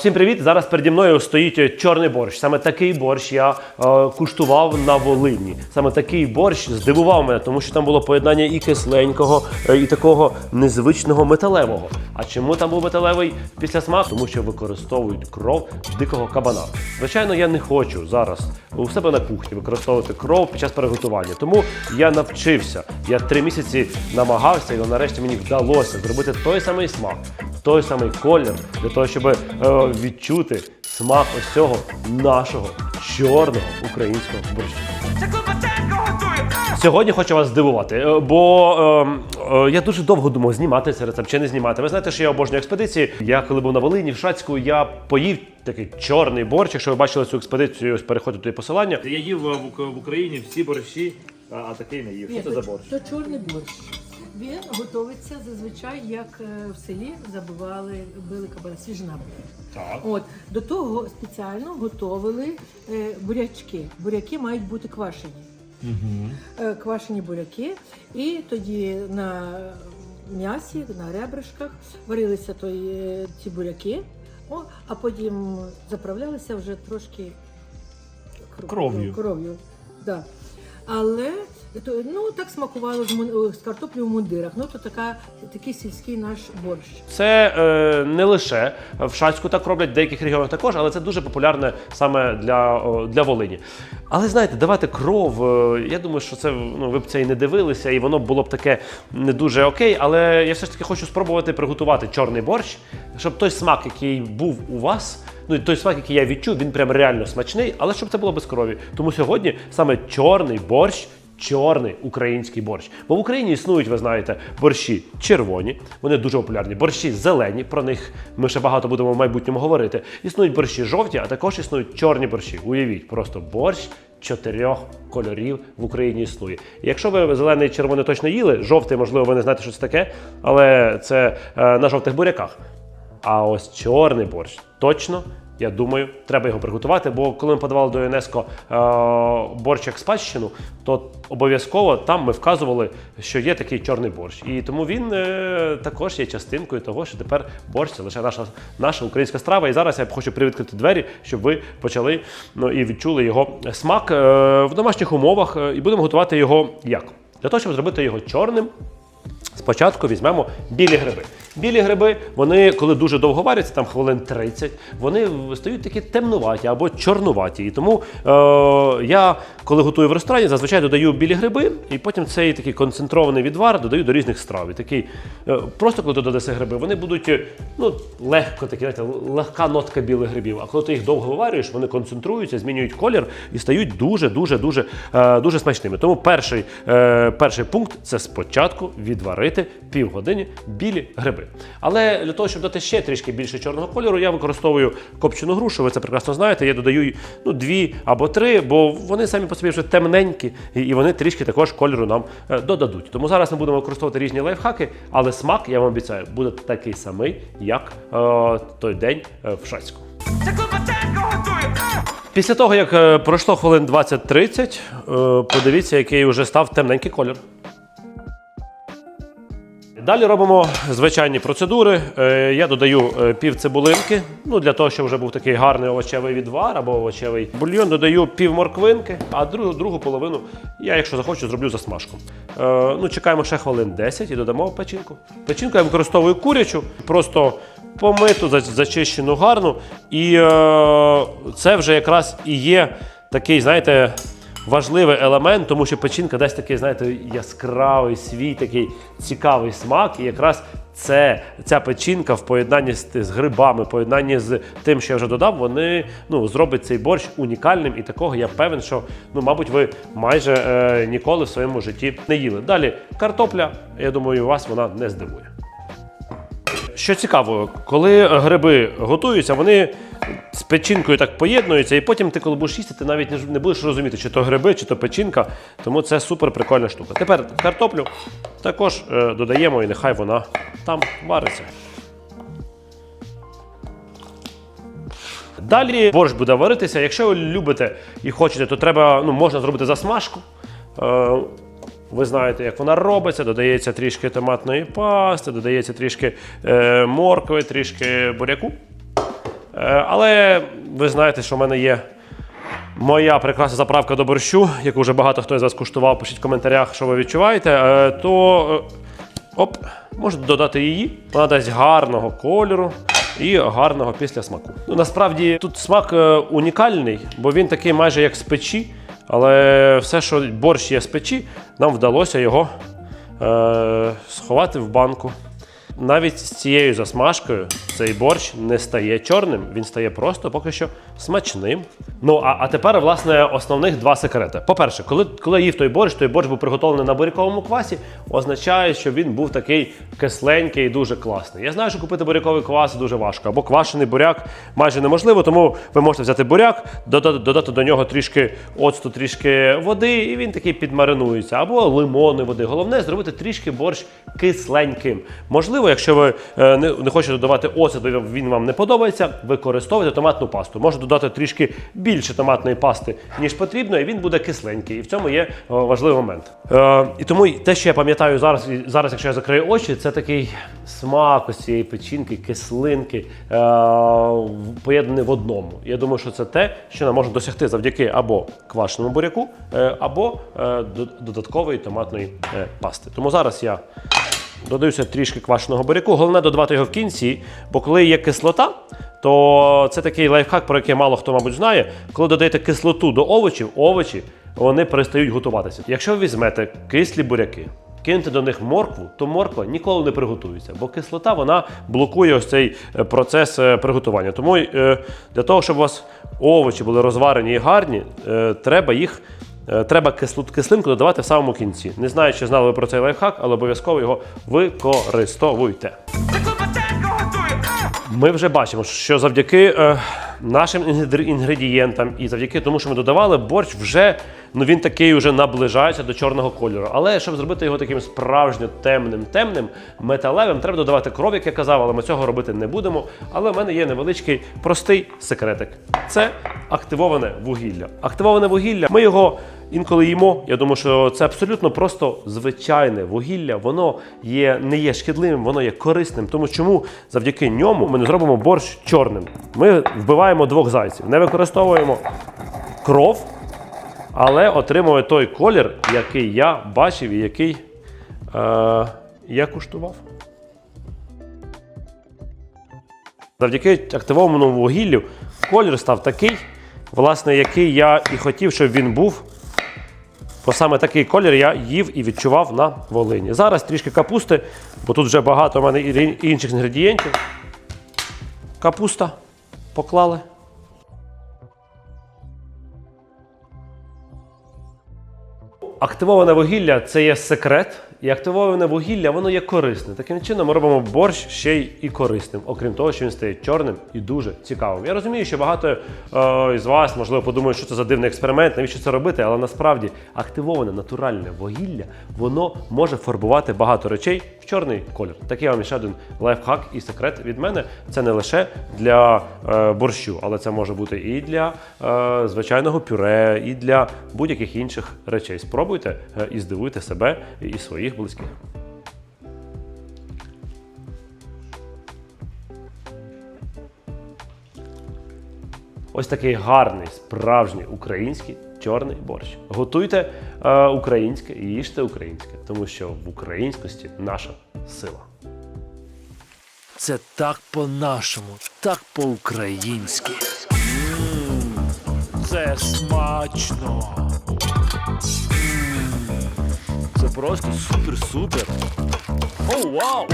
Всім привіт! Зараз переді мною стоїть чорний борщ. Саме такий борщ я е, куштував на Волині. Саме такий борщ здивував мене, тому що там було поєднання і кисленького, е, і такого незвичного металевого. А чому там був металевий після смак? Тому що використовують кров дикого кабана. Звичайно, я не хочу зараз у себе на кухні використовувати кров під час приготування. Тому я навчився. Я три місяці намагався, і нарешті мені вдалося зробити той самий смак, той самий колір для того, щоб е, відчути смак ось цього нашого чорного українського борщу. Це Клопотенко готує! Сьогодні хочу вас здивувати, е, бо е, е, я дуже довго думав, знімати цей рецепт чи не знімати. Ви знаєте, що я обожнюю експедиції. Я коли був на Волині, в Шацьку, я поїв такий чорний борщ. Якщо ви бачили цю експедицію, ось переходите туди посилання. Я їв в, в Україні всі борщі, а, а такий не їв. Що це за борщ? То чорний борщ. Він готується зазвичай, як е, в селі забивали били кабана свіжина. Так. От до того спеціально готовили е, бурячки. Буряки мають бути квашені. Е, квашені буряки, і тоді на м'ясі, на ребришках варилися той, ці буряки, о, а потім заправлялися вже трошки кр- Кров'ю. кров'ю. Да. Але то, ну, так смакувало з, мун- з картоплею в мундирах. Ну, то така, такий сільський наш борщ. Це е, не лише в Шацьку так роблять, в деяких регіонах також, але це дуже популярне саме для, для Волині. Але знаєте, давати кров, е, я думаю, що це ну, ви б це і не дивилися, і воно було б таке не дуже окей. Але я все ж таки хочу спробувати приготувати чорний борщ, щоб той смак, який був у вас. Ну, той смак, який я відчув, він прям реально смачний, але щоб це було без крові. Тому сьогодні саме чорний борщ чорний український борщ. Бо в Україні існують, ви знаєте, борщі червоні, вони дуже популярні. Борщі зелені, про них ми ще багато будемо в майбутньому говорити. Існують борщі жовті, а також існують чорні борщі. Уявіть, просто борщ. Чотирьох кольорів в Україні існує. І якщо ви зелений і червоний точно їли, жовтий, можливо, ви не знаєте, що це таке, але це е, на жовтих буряках. А ось чорний борщ точно, я думаю, треба його приготувати. Бо коли ми подавали до ЮНЕСКО е, борщ як спадщину, то обов'язково там ми вказували, що є такий чорний борщ. І тому він е, також є частинкою того, що тепер борщ це лише наша, наша українська страва. І зараз я хочу привідкрити двері, щоб ви почали ну, і відчули його смак е, в домашніх умовах. е, І будемо готувати його як? Для того, щоб зробити його чорним, Спочатку візьмемо білі гриби. Білі гриби, вони, коли дуже довго варяться, там хвилин 30, вони стають такі темнуваті або чорнуваті. І тому е, я, коли готую в ресторані, зазвичай додаю білі гриби, і потім цей такий концентрований відвар додаю до різних страв. І такий, е, просто коли ти додаси гриби, вони будуть е, ну, легко такі, знаєте, легка нотка білих грибів. А коли ти їх довго виварюєш, вони концентруються, змінюють колір і стають дуже, дуже, дуже, е, дуже смачними. Тому перший, е, перший пункт це спочатку відварити півгодини білі гриби. Але для того, щоб дати ще трішки більше чорного кольору, я використовую копчену грушу. Ви це прекрасно знаєте. Я додаю ну, дві або три, бо вони самі по собі вже темненькі, і вони трішки також кольору нам е, додадуть. Тому зараз ми будемо використовувати різні лайфхаки, але смак, я вам обіцяю, буде такий самий, як е, той день е, в Шацьку. Після того, як е, пройшло хвилин 20-30, е, подивіться, який вже став темненький колір. Далі робимо звичайні процедури. Е, Я додаю е, пів цибулинки, ну для того, щоб вже був такий гарний овочевий відвар або овочевий бульйон. Додаю пів морквинки, а другу, другу половину я, якщо захочу, зроблю засмажку. Е, Ну, чекаємо ще хвилин 10 і додамо печінку. Печінку я використовую курячу, просто помиту, зачищену гарну. І це вже якраз і є такий, знаєте важливий елемент, тому що печінка дасть такий, знаєте, яскравий, свій такий цікавий смак. І якраз це, ця печінка в поєднанні з, з грибами, в поєднанні з тим, що я вже додав, вони ну, зроблять цей борщ унікальним. І такого я певен, що ну, мабуть, ви майже е, ніколи в своєму житті не їли. Далі картопля, я думаю, вас вона не здивує. Що цікаво, коли гриби готуються, вони з печінкою так поєднуються, і потім ти, коли будеш їсти, ти навіть не, будеш розуміти, чи то гриби, чи то печінка. Тому це супер прикольна штука. Тепер картоплю також е, додаємо, і нехай вона там вариться. Далі борщ буде варитися. Якщо ви любите і хочете, то треба, ну, можна зробити засмажку. Ви знаєте, як вона робиться, додається трішки томатної пасти, додається трішки е, моркви, трішки буряку. Е, Але ви знаєте, що в мене є моя прекрасна заправка до борщу, яку вже багато хто з вас куштував. Пишіть в коментарях, що ви відчуваєте. Е, То е, оп, можете додати її. Вона дасть гарного кольору. І гарного після смаку. Ну, насправді тут смак е, унікальний, бо він такий майже як з печі, але все, що борщ є з печі, нам вдалося його е, сховати в банку. Навіть з цією засмажкою цей борщ не стає чорним, він стає просто поки що смачним. Ну а, а тепер, власне, основних два секрети. По-перше, коли, коли їв той борщ, той борщ був приготовлений на буряковому квасі, означає, що він був такий кисленький і дуже класний. Я знаю, що купити буряковий квас дуже важко, або квашений буряк майже неможливо, тому ви можете взяти буряк, додати, додати до нього трішки оцту, трішки води, і він такий підмаринується, або лимонної води. Головне зробити трішки борщ кисленьким. Можливо, якщо ви е, не, хочете додавати оцет, він вам не подобається, використовуйте томатну пасту. Можете додати трішки більше томатної пасти, ніж потрібно, і він буде кисленький. І в цьому є важливий момент. Е, і тому те, що я пам'ятаю зараз, зараз, якщо я закрию очі, це такий смак ось цієї печінки, кислинки, е, поєднаний в одному. Я думаю, що це те, що нам можна досягти завдяки або квашеному буряку, або до- додаткової томатної пасти. Тому зараз я Додаюся трішки квашеного буряку. Головне додавати його в кінці, бо коли є кислота, то це такий лайфхак, про який мало хто, мабуть, знає. Коли додаєте кислоту до овочів, овочі вони перестають готуватися. Якщо ви візьмете кислі буряки, кинете до них моркву, то морква ніколи не приготується, бо кислота вона блокує ось цей е, процес е, приготування. Тому е, для того, щоб у вас овочі були розварені і гарні, треба їх Треба кислу, кислинку додавати в самому кінці. Не знаю, чи знали ви про цей лайфхак, але обов'язково його використовуйте. Ми вже бачимо, що завдяки е, нашим інгреді- інгредієнтам і завдяки тому, що ми додавали, борщ вже ну він такий вже наближається до чорного кольору. Але щоб зробити його таким справжньо темним, темним, металевим, треба додавати кров, як я казав, але ми цього робити не будемо. Але в мене є невеличкий простий секретик. Це активоване вугілля. Активоване вугілля. Ми його інколи їмо. Я думаю, що це абсолютно просто звичайне вугілля. Воно є не є шкідливим, воно є корисним. Тому чому завдяки ньому ми не зробимо борщ чорним. Ми вбиваємо двох зайців, не використовуємо кров, але отримуємо той колір, який я бачив і який е, я куштував. Завдяки активованому вугіллю колір став такий, власне, який я і хотів, щоб він був. Бо саме такий колір я їв і відчував на Волині. Зараз трішки капусти, бо тут вже багато в мене інших інгредієнтів. Капуста поклали. Активоване вугілля це є секрет, і активоване вугілля воно є корисне. Таким чином ми робимо борщ ще й і корисним, окрім того, що він стає чорним і дуже цікавим. Я розумію, що багато е, із вас можливо подумають, що це за дивний експеримент, навіщо це робити, але насправді активоване натуральне вугілля воно може фарбувати багато речей чорний колір. Такий вам ще один лайфхак і секрет від мене. Це не лише для е, борщу, але це може бути і для е, звичайного пюре, і для будь-яких інших речей. Спробуйте е, і здивуйте себе і своїх близьких. Ось такий гарний, справжній український чорний борщ. Готуйте е, українське і їжте українське, тому що в українськості наша сила. Це так по-нашому, так по-українськи. Це смачно. Це просто супер-супер. О, вау!